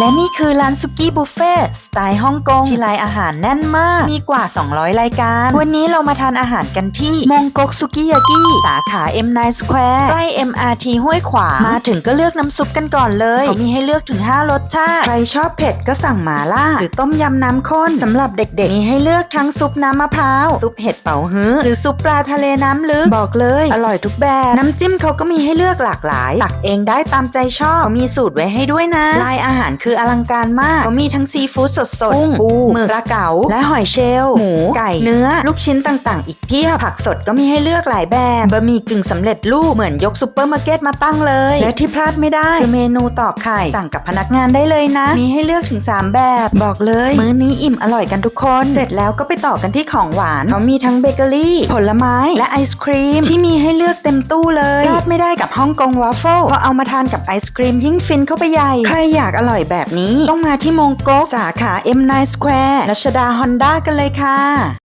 และนี่คือร้านซุกี้บุฟเฟ่สไตล์ฮ่องกงที่รายอาหารแน่นมาก มีกว่า 200 รายการ วันนี้เรามาทานอาหารกันที่มงกกซุกี้ยากิสาขา M9 Square ใกล้ MRT ห้วยขวางมาถึงก็เลือกน้ำซุปกันก่อนเลยเขามีให้เลือกถึง 5 รสชาติ ใครชอบเผ็ดก็สั่งหมาล่า หรือต้มยำน้ำข้นสำหรับเด็กๆ มีให้เลือกทั้งซุปน้ำมะพร้าว ซุปเห็ดเป๋าฮื้อหรือซุปปลาทะเลน้ำลึกบอกเลย อร่อยทุกแบบน้ำจิ้มเขาก็มีให้เลือกหลากหลายตักเองได้ตามใจชอบเขามีสูตรไว้ให้ด้วยนะลายอาหารคืออลังการมากเขามีทั้งซีฟู้ดสดๆกุ้งปูหมึกปลาเก๋าและหอยเชลล์หมูไก่เนื้อ ลูกชิ้นต่างๆ อีกเพียบผักสดก็มีให้เลือกหลายแบบบะหมี่กึ่งสำเร็จรูปเหมือนยกซูเปอร์มาร์เก็ตมาตั้งเลย และที่พลาดไม่ได้คือเมนูตอกไข่ สั่งกับพนักงานได้เลยนะ มีให้เลือกถึง 3 แบบ บอกเลย มื้อนี้อิ่มอร่อยกันทุกคน เสร็จแล้วก็ไปต่อกันที่ของหวานเขามีทั้งเบเกอรี่ ผลไม้และไอศครีม ที่มีให้เลือกเต็มตู้เลยพลาดไม่ได้กับฮ่องกงวาฟเฟิลพอเอามาทานกับไอศครีมยิ่งฟินเข้าไปใหญ่ใครอยากอร่อยแบบนี้ ต้องมาที่มงโกกสาขา M9 Square รัชดาฮอนด้ากันเลยค่ะ